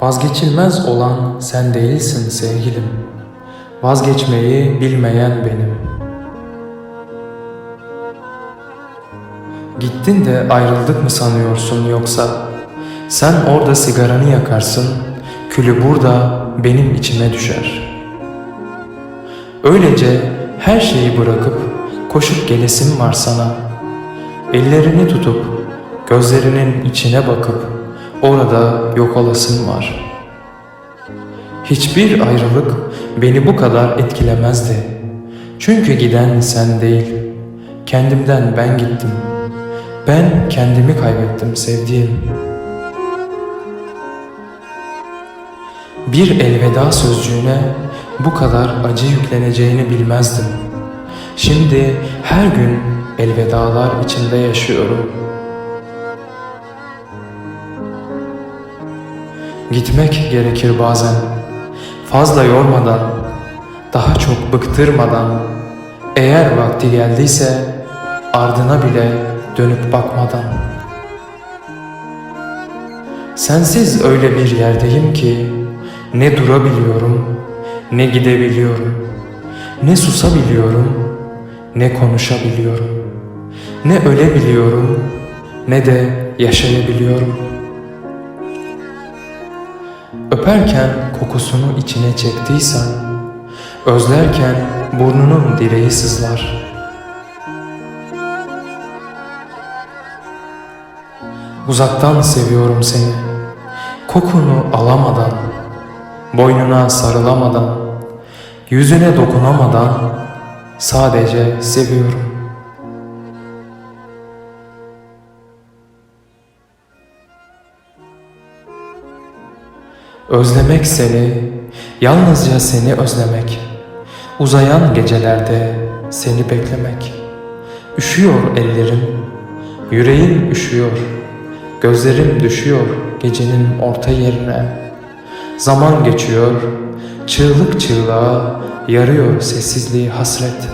Vazgeçilmez olan sen değilsin sevgilim. Vazgeçmeyi bilmeyen benim. Gittin de ayrıldık mı sanıyorsun yoksa? Sen orada sigaranı yakarsın, külü burada benim içime düşer. Öylece her şeyi bırakıp koşup gelesim var sana. Ellerini tutup gözlerinin içine bakıp orada yok olasım var. Hiçbir ayrılık beni bu kadar etkilemezdi. Çünkü giden sen değil, kendimden ben gittim. Ben kendimi kaybettim sevdiğim. Bir elveda sözcüğüne bu kadar acı yükleneceğini bilmezdim. Şimdi her gün elvedalar içinde yaşıyorum. Gitmek gerekir bazen. Fazla yormadan, daha çok bıktırmadan. Eğer vakti geldiyse ardına bile dönüp bakmadan. Sensiz öyle bir yerdeyim ki ne durabiliyorum, ne gidebiliyorum, ne susabiliyorum, ne konuşabiliyorum, ne ölebiliyorum, ne de yaşayabiliyorum. Öperken kokusunu içine çektiysen, özlerken burnunun direği sızlar. Uzaktan seviyorum seni, kokunu alamadan, boynuna sarılamadan, yüzüne dokunamadan sadece seviyorum. Özlemek seni, yalnızca seni özlemek. Uzayan gecelerde seni beklemek. Üşüyor ellerim, yüreğim üşüyor. Gözlerim düşüyor gecenin orta yerine. Zaman geçiyor, çığlık çığlığa yarıyor sessizliği hasret.